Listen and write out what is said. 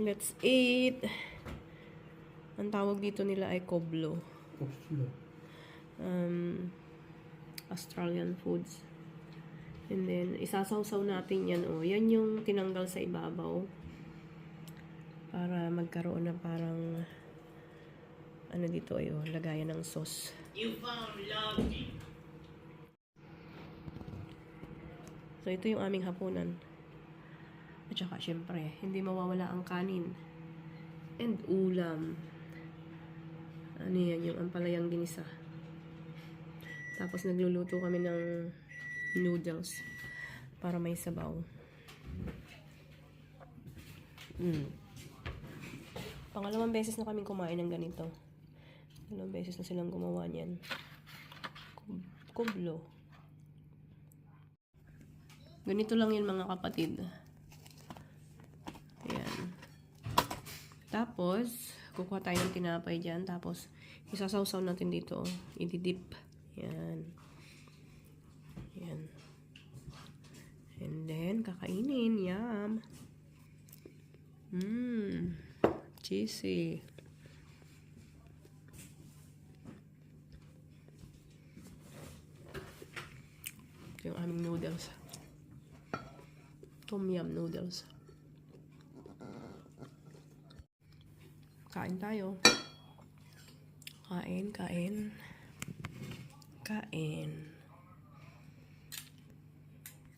Let's eat. Ang tawag dito nila ay koblo. Um, Australian foods. And then, isasawsaw natin yan. Oh. Yan yung tinanggal sa ibabaw. Para magkaroon na parang ano dito ay oh, lagayan ng sauce. You found love. So, ito yung aming hapunan. At saka, syempre, hindi mawawala ang kanin. And ulam. Ano yan, yung ampalayang ginisa. Tapos, nagluluto kami ng noodles para may sabaw. Mm. Pangalawang beses na kaming kumain ng ganito. Dalawang beses na silang gumawa niyan. Kub- Kublo. Ganito lang yun mga kapatid. Tapos, kukuha tayo ng tinapay dyan. Tapos, isasawsaw natin dito. Ididip. Ayan. Ayan. And then, kakainin. Yum. Mmm. Cheesy. Ito yung aming noodles. Tom yum noodles. Kain tayo. Kain, kain. Kain.